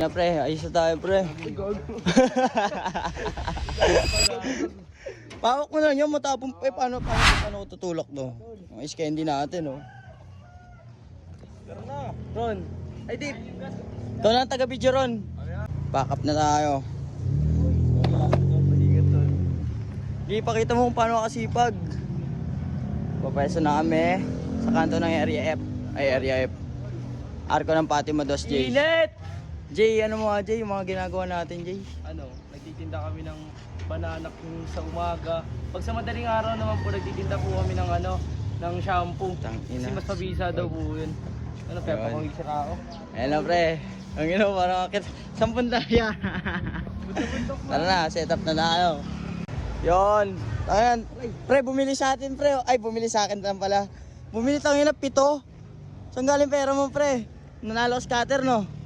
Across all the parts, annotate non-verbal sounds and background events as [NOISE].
Na pre, ayos na tayo pre. [LAUGHS] Pawak mo lang yun, matapong eh, paano, paano, paano ko tutulak to? Ang candy natin, oh. Ron, ay di. Ikaw na ang taga-video, Ron. Back up na tayo. Di, pakita mo kung paano kasipag. Papayaso na kami sa kanto ng Area F. Ay, Area F. Arko ng Fatima Dos, Jay. Init! Jay, ano mga Jay, yung mga ginagawa natin, Jay? Ano, nagtitinda kami ng banana kung sa umaga. Pag sa madaling araw naman po, nagtitinda po kami ng ano, ng shampoo. Tangina. Kasi mas mabisa daw po yun. Ano, kaya Ayun. pakawig sa kao. Ayan na, pre. Ang ino, parang akit. Sampun tayo. Tara na, set up na tayo. Yon. Ayan. Pre, bumili sa atin, pre. Ay, bumili sa akin lang pala. Bumili tayo na pito. Saan galing pera mo, pre? Nanalo ka scatter, no?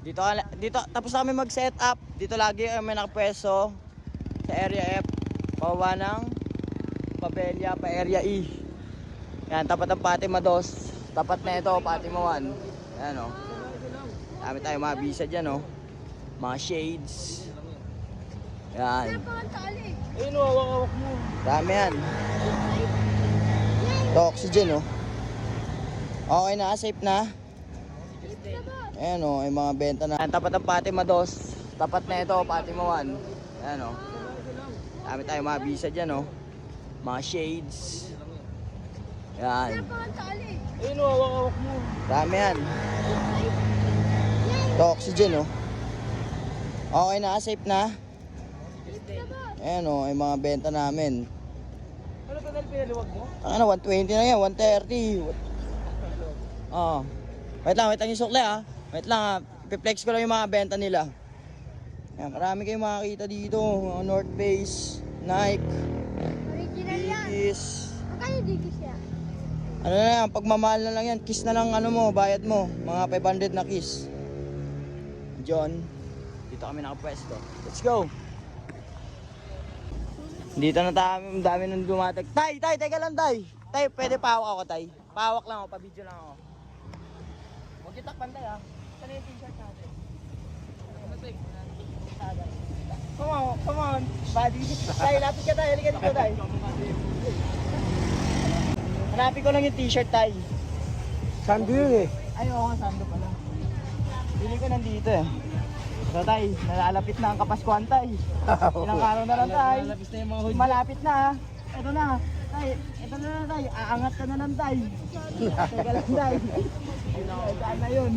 Dito, dito, tapos na kami mag-set up. Dito lagi kami nakapwesto sa area F. Pababa ng Pabelia pa area E. Yan, tapat ng Fatima 2. Tapat na ito, Fatima 1. Ayan, o. Dami tayo mga bisa dyan, o. Mga shades. Yan. Ayun, hawak-hawak mo. Dami yan. Ito, oxygen, oh. Okay na, safe na. Ayan, oh, yung mga benta na. Ayan, tapat ng Fatima 2. Tapat na ito, Fatima 1. Ayan, oh. Dami tayo mga bisa dyan, oh. Mga shades. Yan. Ayun, hawak-hawak mo. Dami yan. Ito, oxygen, oh. Okay na, safe na. Ayan, oh, yung mga benta namin. Ano ka dahil pinaluwag mo? Ano, 120 na yan, 130. Oo. Wait lang, wait lang yung sukle ah. Wait lang ah. Piplex ko lang yung mga benta nila. Yan, marami kayong makakita dito. Mga North Face, Nike, Original yan. Dickies. Magkano digis yan? Ano na yan, pagmamahal na lang yan. Kiss na lang ano mo, bayad mo. Mga 500 na kiss. John, dito kami nakapwesto. Let's go! Dito na tayo, dami nang gumatag. Tay, tay, teka lang tay. Tay, pwede pawak ako tay. Pawak lang ako, pa-video lang ako. Huwag kita pantay ah. Saan yung t-shirt natin? Come on, come on, buddy. Tay, lapit ka tayo. Halika dito tay. Hanapin ko lang yung t-shirt tay. Sando yun eh. Ay, oo nga, sando pala. Pili ko nandito eh. So tay, nalalapit na ang Kapaskuhan tay. [LAUGHS] Ilang araw na lang tay. Malapis na yung mga hood. Malapit na ah. Ito na. Tay, ito na na tay. Aangat ka na lang tay. [LAUGHS] Teka lang tay. Saan na yun?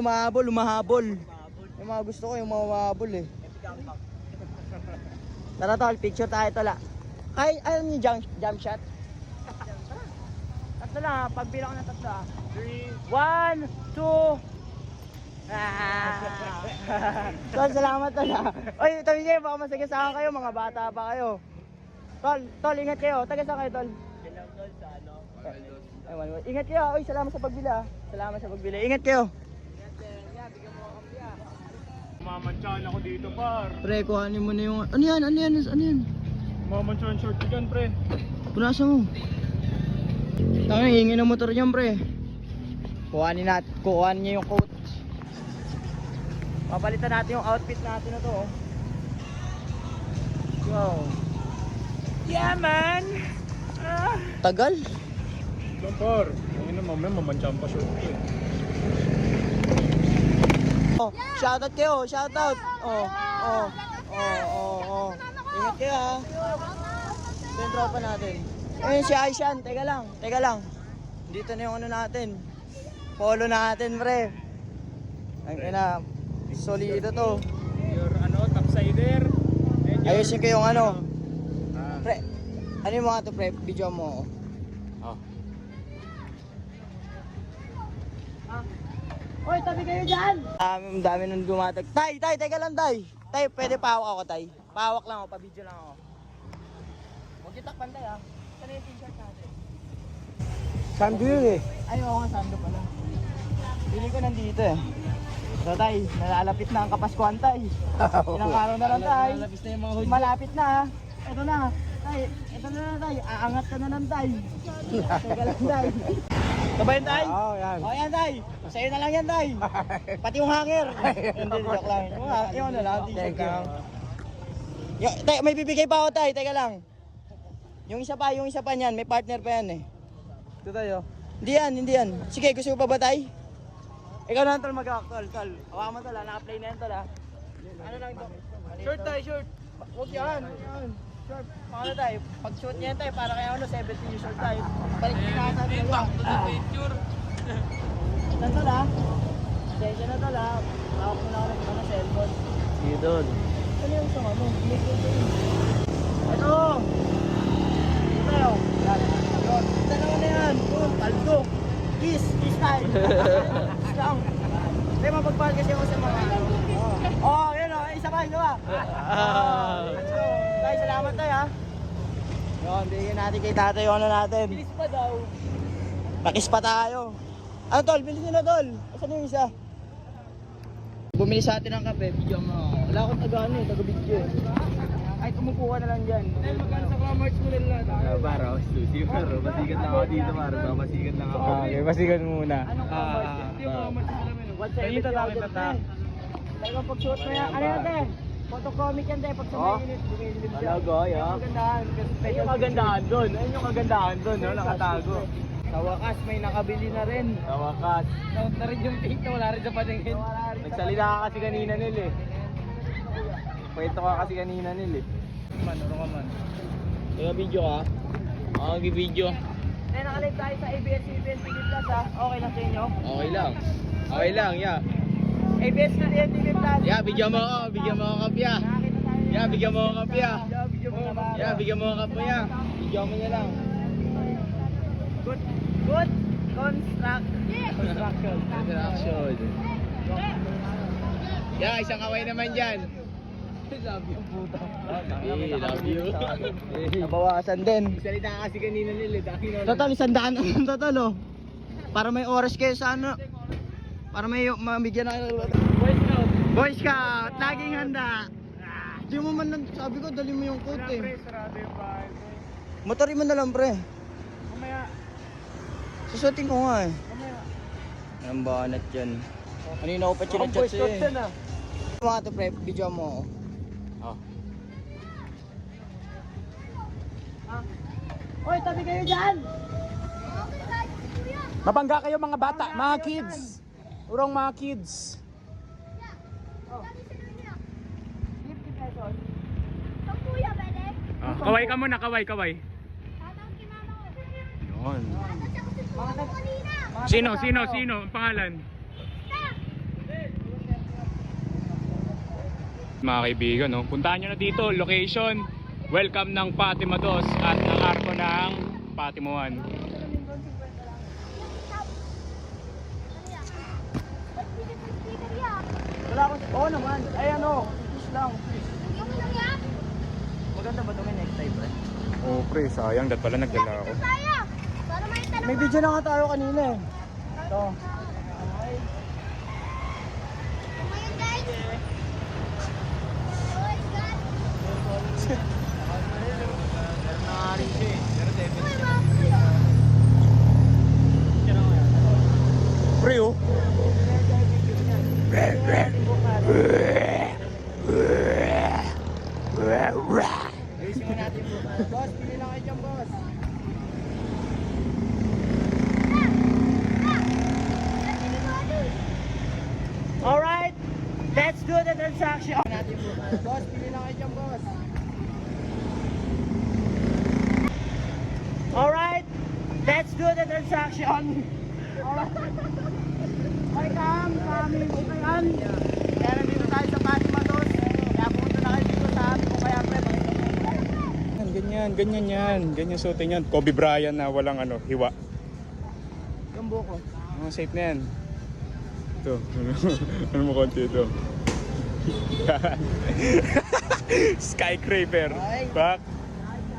Lumahabol, lumahabol. Yung mga gusto ko, yung mga mahabol eh. Tara tol, picture tayo tala. Ay, ayun yung jump, jump shot. Tatlo lang ah, pagbilang ko ng tatlo ah. Three. One, two. Ah. Tol, salamat tol ah. Oy, tabi kayo, baka masagasaan kayo, mga bata pa kayo. Tol, tol, ingat kayo. Taga saan kayo, tol? Ay, one, one. Ingat kayo. Oy, salamat sa pagbili ah. Salamat sa pagbili. Ingat kayo. Mamantsahan ako dito, par. Pre, kuhanin mo na yung... Ano yan? Ano yan? Ano yan? Mamantsahan short ko dyan, pre. Punasan mo. Tanga, hingin ng motor niyan, pre. Kuhanin natin, kuhanin niya yung coat. Papalitan natin yung outfit natin na to, oh. Go. Yeah, man! Ah. Tagal. Yan, par. Ang ina, mamaya mamantsahan pa short ko eh. Oh, shoutout kayo, shoutout. Oh, oh, oh, oh, oh. Ingat kayo, ha. Ito yung tropa natin. Ayun si Aishan, teka lang, teka lang. Dito na yung ano natin. Polo natin, pre. Ang ina, solido to. Your ano, topsider. Ayusin ko yung ano. Ah. Pre, ano yung mga to, pre? Video mo. Hoy, tabi kayo dyan! Dami, dami nang gumatag. Tay, tay, teka lang, tay. Tay, pwede pawak ako, tay. Pawak lang ako, pa-video lang ako. Huwag kita pantay, ah. Saan yung t-shirt natin? Sando yun eh. Ay, oo nga, sando pala. Pili ko nandito eh. So, tay, nalalapit na ang Kapaskuhan, tay. [LAUGHS] Ilang araw na lang, tay. Malapis na yung mga hood. Malapit na, ah. Ito na. Tay, ito na na, tay. Aangat ka na lang, tay. [LAUGHS] Teka lang, tay. Sabayan tay? Oo, yan. Oh, yan tay. Sa'yo na lang yan tay. [LAUGHS] Pati yung hanger. Hindi, joke lang. Yung, ha- yung ano lang, t-shirt lang. Yung, tay, may bibigay pa ako tay, teka lang. Yung isa pa, yung isa pa niyan, may partner pa yan eh. Ito tayo. Hindi yan, hindi yan. Sige, gusto mo pa ba tay? Ikaw na tol mag-tol, tol. Hawa mo tol, ha? naka-play na yan tol ha. Ano lang ito? Short tayo, short. Huwag yan, huwag yan. Paano tayo? Pag shoot niyan tayo, para kaya ano, 70 yung short tayo. Balik din natin. Back to the picture. Ito tol ha. Attention na tol ha. Hawak mo na ako ng ano, cellphone. Sige doon. Ano yung sama mo? Ito! Ito yun. Yan. Yun. Isa naman na yan. Yun. Paldo. Kiss. Kiss. [LAUGHS] Kiss lang. Hindi, mapagpahal kasi ako sa mga ano. [LAUGHS] Oo, oh, yun o. Isa pa, isa pa. Oh, go. Tay, salamat tayo ha. Yun, bigyan natin kay tatay yung ano natin. Bilis pa daw. Pakis pa tayo. Ano tol? Bilis nyo na tol. Asan yung isa? Bumili sa atin ng kape. Video mo. Wala akong taga ano eh, taga video eh. Ay, umupo ka na lang dyan. Dahil magkano sa Walmart mo nila na. Uh, para, exclusive. Pero, masigat lang ako dito, para. Masigat lang ako. Okay, masigat muna. Anong commerce? Ah, Hindi yung alam mo. What's Dito lang ito Talagang pag-shoot mo yan. Ano yan, te? Photocomic yan, te. Pag sa Oh. may unit, bumilip siya. Talaga, Ayun yeah. yung kagandahan. kasi Ayun special yung kagandahan doon. Ayun yung kagandahan doon, no? Nakatago. Sa wakas, may nakabili na rin. Sa wakas. Naunta na rin yung pink na wala rin sa sa- Nagsalita ka kasi kanina nil eh. Kwento ka kasi kanina nil eh. Man, ano ka man. Nag-video ka? Oo, nag-video. Eh, nakalive tayo sa ABS-CBN TV Plus ha. Okay lang sa inyo? Okay lang. Okay lang, yeah. ABS-CBN TV Plus. Yeah, bigyan mo ako. Bigyan mo ako kapya. Tayo. Yeah, bigyan mo ako kapya. Yeah, na bigyan mo ako kapya. Bigyan mo niya lang. Good. Good. Construct. Construction. Interaction. Yeah, isang kaway naman dyan. Love you, puta. Eh, love you. [LAUGHS] Nabawasan din. Salita ka kasi kanina nil eh. Na. Total, isang daan naman [LAUGHS] total oh. Para may oras kayo sa ano. Para may mabigyan na kayo. Boy Scout. Boy Scout, laging handa. Di mo man lang, sabi ko, dali mo yung coat eh. sarado yung bahay. Motorin mo na lang pre. Mamaya, Susutin ko nga eh. mamaya. Ang banat yan. Kanina ko pa chinachat Boy Scout sa'yo yan eh. ah. Mga to pre, video mo ako. Oh. Hoy, tabi kayo dyan! Mabangga kayo mga bata, mga kids. Urong mga kids. 50 pesos. Ang kuya, pwede? Ah, kaway ka muna, kaway, kaway. Tatang kay mama ko. Yun. Po ako kanina. Sino, sino, sino? Ang pangalan? Mga kaibigan, no? puntahan nyo na dito, location, welcome ng Fatima 2 at ng arko ng Fatima 1. Ba't hindi ka speaker yan? Wala ko, oo naman. Ay ano, fish lang. Yung mo lang yan? Maganda ba ito may next time pre? Oh pre, sayang, dat pala nagdala ako. Tayo. Para may tanong. May video na nga tayo kanina eh. Ito. Ngayon guys. Oh my God. Uy, mga kuya. Pre oh. Ayusin mo natin bukas. Boss, pili lang kayo dyan, boss. Alright, let's do the transaction. Boss, pili lang kayo dyan, boss. Alright, let's do the transaction. Alright. Yan. Kaya nandito tayo sa Fatima Dos. Kaya pumunta na kayo dito sa amin kung kaya pre. Ganyan, ganyan yan. Ganyan suotin yan. Kobe Bryant na walang ano, hiwa. Yung buko. Mga safe na yan. Ito, [LAUGHS] ano mo konti ito? [LAUGHS] Skyscraper. Ay. Back.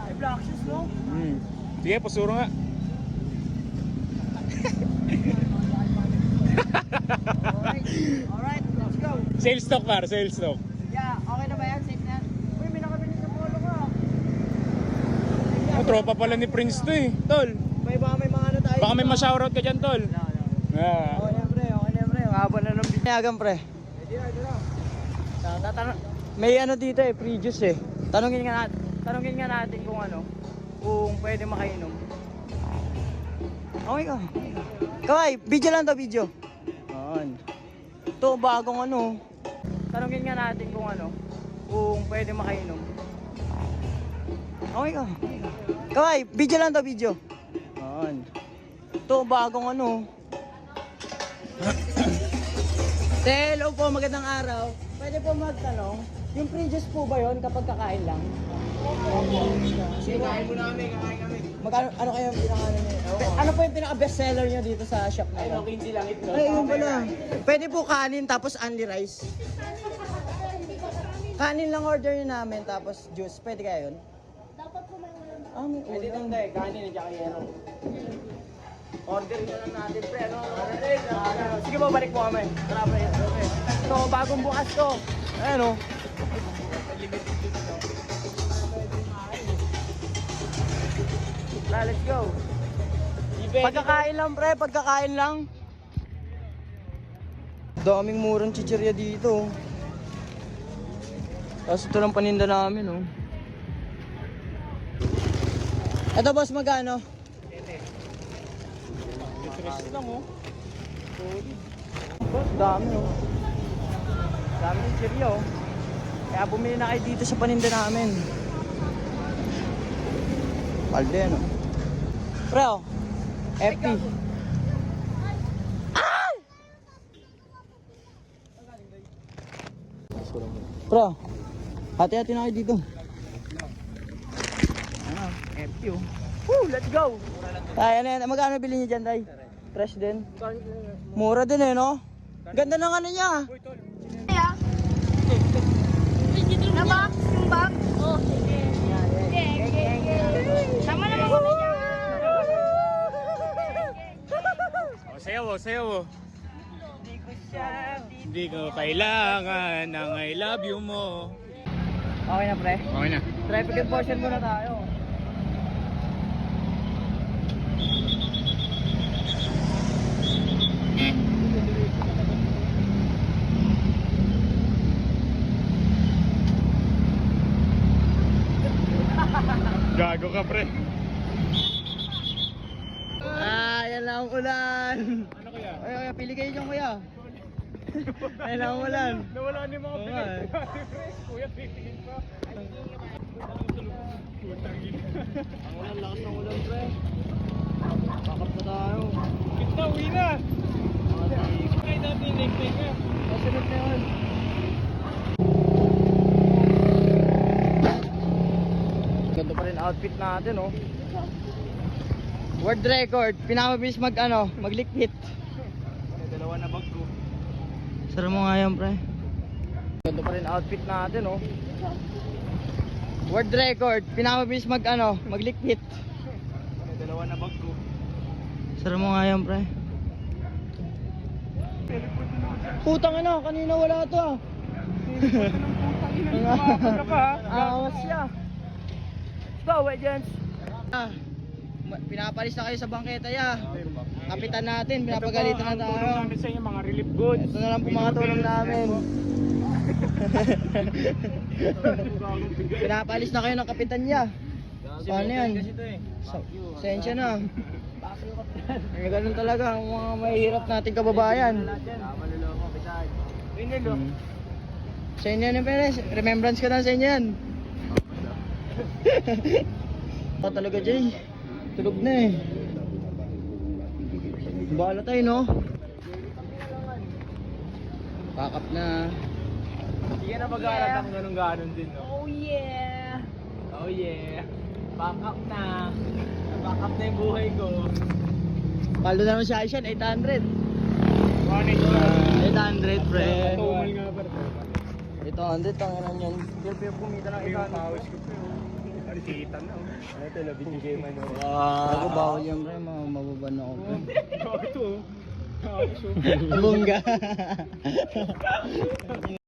May black shoes, no? Hmm. Sige, pusuro nga. Alright, let's go. Sales stock par, sales stock. Yeah, okay na ba yan? Safe na yan? Uy, may nakabili sa polo ko. Oh, tropa pala ni Prince to eh. Tol. May baka may mga ano tayo. Baka may ma-shoutout ka dyan, tol. Ah. Okay na pre, okay na pre. Ang haba na ng video. Agan pre. Tatanong, may ano dito eh, free juice eh. Tanungin nga natin, tanungin nga natin kung ano, kung pwede makainom. Okay ka. Kaway, video lang to, video. Yan. Ito, bagong ano. Tanungin nga natin kung ano, kung pwede makainom. Okay ka. Kaway, video lang to, video. Yan. Ito, bagong ano. [COUGHS] Hello po, magandang araw. Pwede po magtanong, yung juice po ba yon kapag kakain lang? Sige, kain mo namin, kakain kami. Magkano, ano kayo yung pinaka ano niyo? Ano po yung pinaka best seller niyo dito sa shop na ito? Hindi lang ito. Ay, yun pala. Pwede po kanin tapos only rice. Kanin lang order niyo namin tapos juice. Pwede kaya yun? Dapat po may ulam. Ah, may Pwede ulam. dahil, kanin at saka yero. Order na lang natin, pre. Ano? Ano? Sige po, balik po kami. Tara, pre. Ito, bagong bukas to. Ayan o. Tara, let's go. Pagkakain lang pre, pagkakain lang. Daming murang chichirya dito. Tapos ito lang paninda namin oh. Ito boss magkano? Stress lang, oh. Boss, dami oh. Dami chichirya oh. Kaya bumili na kayo dito sa paninda namin. Palde ano. Pre oh. FP. Pre, hati-hati na kayo dito. Ano, FP oh. Woo, let's go. Tay, ano yan? Magkano bilhin niyo dyan, Tay? Fresh din? Mura din eh, no? Ganda ng ano niya. Kaya? Na box? Yung box? Oh, sige. Sige, sige, sige. Sama naman kami dyan. Oh, sayaw, oh, sayaw, oh. Hindi ko kailangan ng I love you mo. Okay na, pre. Okay na. Traffic enforcement muna tayo. Gago ka, pre. Ah, yan lang ang ulan. Ano kaya? Ay, ay, pili kayo dyan, kuya. [LAUGHS] Ang ulan. Nawala ni mga Oo nga eh. Kuya, titingin pa. Ang ulan, lakas ng ulan, pre. Bakap na tayo. Kita, uwi na. Try natin next time. Kasunod na yun. Ganda pa rin outfit natin, oh. World record, pinamabilis mag ano, maglikpit. Dalawa na bag ko. Sara mo nga yan, pre. Ganda pa rin outfit natin, oh. World record, pinamabilis mag ano, maglikpit. Dalawa na bag ko. Sara mo nga yan, pre. Putang ano, kanina wala to ah. Ha? [LAUGHS] Awas siya. Let's go, Wedgens. Ah, pinapalis na kayo sa bangketa ya. Kapitan natin, pinapagalitan na Ito po, tayo. namin sa inyo, mga relief goods. Ito na lang po mga tulong namin. Pinapalis na kayo ng kapitan niya. Paano yan? Sa- Sensya na. Eh, ganun talaga ang mga mahihirap nating kababayan. Rinelo. Hmm. Sa inyo yan, Perez. Remembrance ko na sa inyo yan. Ako [LAUGHS] talaga, Jay. Tulog na eh. Bahala tayo, no? Pakap na. Hindi ka na mag-aaral ng ganun-ganon din, no? Oh yeah. Oh yeah. Back up na. Back up na yung buhay ko. Paldo naman siya, Aishan, 800. Money ko. 800, pre. Nga ba? 800, tanginan yan. Pero kumita ng Yung 800. Ano, kita na. oh. Ano ito, nabibigay man. Ako bawal yan, pre. Ma- Mababan ako, pre. Bakit to? Bakit to? Bongga. [LAUGHS]